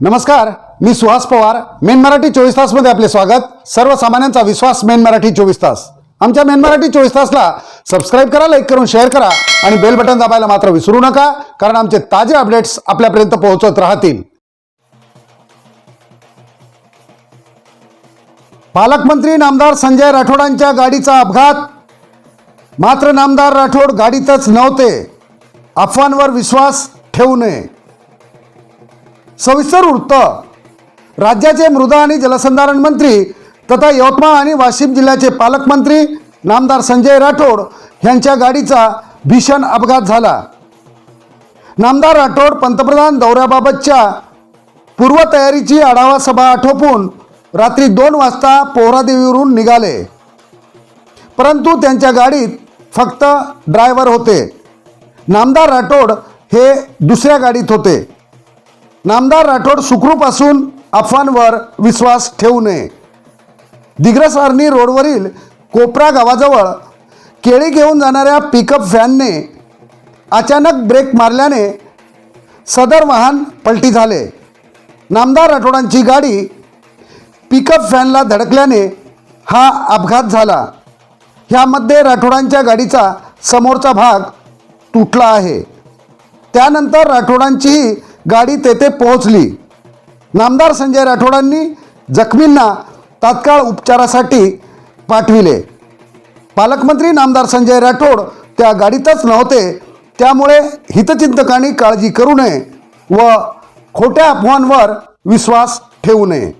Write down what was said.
नमस्कार मी सुहास पवार मेन मराठी चोवीस तासमध्ये आपले स्वागत. सर्वसामान्यांचा विश्वास मेन मराठी चोवीस तास. आमच्या मेन मराठी चोवीस तासला सबस्क्राईब करा लाईक करून शेअर करा आणि बेल बटन दाबायला मात्र विसरू नका कारण आमचे ताजे अपडेट्स आपल्यापर्यंत पोहोचत राहतील. पालकमंत्री नामदार संजय राठोडांच्या गाडीचा अपघात. मात्र नामदार राठोड गाडीतच नव्हते. अफवांवर विश्वास ठेवू नये. सविस्तर वृत्त. राज्याचे मृदा आणि जलसंधारण मंत्री तथा यवतमाळ आणि वाशिम जिल्ह्याचे पालकमंत्री नामदार संजय राठोड यांच्या गाडीचा भीषण अपघात झाला. नामदार राठोड पंतप्रधान दौऱ्याबाबतच्या पूर्वतयारीची आढावा सभा आटोपून रात्री दोन वाजता पोहरादेवीवरून निघाले. परंतु त्यांच्या गाडीत फक्त ड्रायव्हर होते. नामदार राठोड हे दुसऱ्या गाडीत होते. नामदार राठोड सुखरूप असून अफवांवर विश्वास ठेवू नये. दिग्रस रोडवरील कोपरा गावाजवळ केळी घेऊन जाणाऱ्या पिकअप व्हॅनने अचानक ब्रेक मारल्याने सदर वाहन पलटी झाले. नामदार राठोडांची गाडी पिकअप व्हॅनला धडकल्याने हा अपघात झाला. ह्यामध्ये राठोडांच्या गाडीचा समोरचा भाग तुटला आहे. त्यानंतर राठोडांचीही गाडी तेथे पोहोचली. नामदार संजय राठोडांनी जखमींना तात्काळ उपचारासाठी पाठविले. पालकमंत्री नामदार संजय राठोड त्या गाडीतच नव्हते. त्यामुळे हितचिंतकांनी काळजी करू नये व खोट्या अफवांवर विश्वास ठेवू नये.